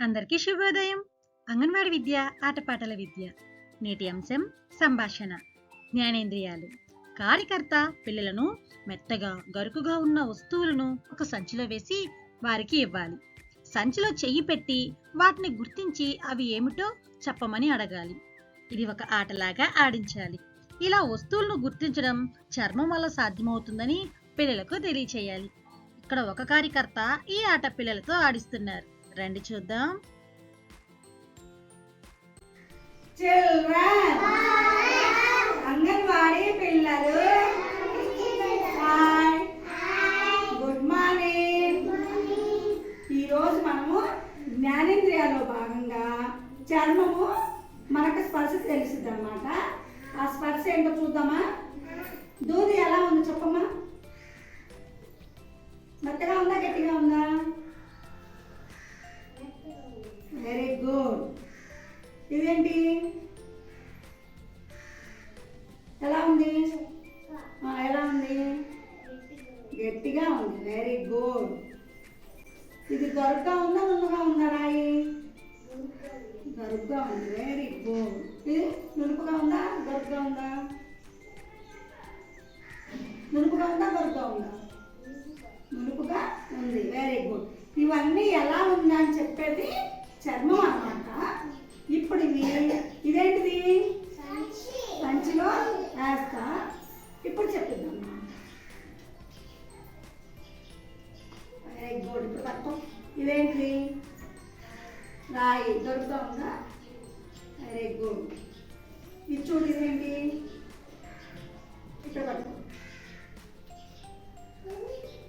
అందరికీ శుభోదయం. అంగన్వాడి విద్య ఆటపాటల విద్య నేటి అంశం సంభాషణ. జ్ఞానేంద్రియాలు. కార్యకర్త పిల్లలను మెత్తగా గరుకుగా ఉన్న వస్తువులను ఒక సంచిలో వేసి వారికి ఇవ్వాలి. సంచిలో చెయ్యి పెట్టి వాటిని గుర్తించి అవి ఏమిటో చెప్పమని అడగాలి. ఇది ఒక ఆటలాగా ఆడించాలి. ఇలా వస్తువులను గుర్తించడం చర్మం వల్ల సాధ్యమవుతుందని పిల్లలకు తెలియచేయాలి. ఇక్కడ ఒక కార్యకర్త ఈ ఆట పిల్లలతో ఆడిస్తున్నారు. రండి చూద్దాం. అంగన్వాడీ పిల్లలు హాయ్. గుడ్ మార్నింగ్ ఈరోజు మనము జ్ఞానేంద్రియాల్లో భాగంగా చర్మము మనకు స్పర్శ తెలుస్తుంది అనమాట ఆ స్పర్శ ఏంటో చూద్దామా? దూది ఎలా ఉంది చెప్పమ్మా? ఇదేంటి? ఎలా ఉంది? ఎలా ఉంది? గట్టిగా ఉంది. వెరీ గుడ్ ఇది గరుగ్గా ఉందా నున్నగా ఉందా రాయి? గరుగ్గా ఉంది. వెరీ గుడ్ ఇది నునుపుగా ఉందా? గరుగ్గా ఉందా? నునుపుగా ఉందా? గరుగ్గా ఉందా? నునుపుగా ఉంది. వెరీ గుడ్ ఇవన్నీ ఎలా ఉందా అని చెప్పేది చర్మం అన్నమాట ఇదేంటిది రాయి దొరుకుతా ఉందా వెరీ గుడ్ ఇది చూడు ఇదేంటి? ఇక్కడ పట్టుకో.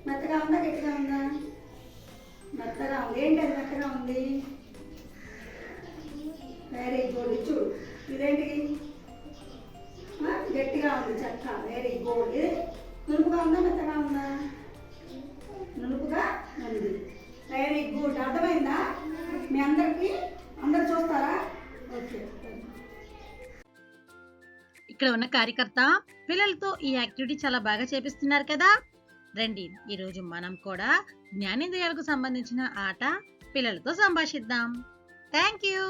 మెత్తగా ఉందా గట్టిగా ఉందా? మెత్తగా ఉంది. ఏంటి అది మెత్తగా ఉంది? వెరీ గుడ్ ఇది చూడు. ఇదేంటి? గట్టిగా ఉంది చెక్క. వెరీ గుడ్ ఇది నునుపుగా ఉందా మెత్తగా ఉందా? మీ అందరికీ అందరు చూస్తారా? ఓకే. ఇక్కడ ఉన్న కార్యకర్త పిల్లలతో ఈ యాక్టివిటీ చాలా బాగా చేపిస్తున్నారు కదా. రండి ఈరోజు మనం కూడా జ్ఞానేంద్రియాలకు సంబంధించిన ఆట పిల్లలతో సంభాషిద్దాం. Thank you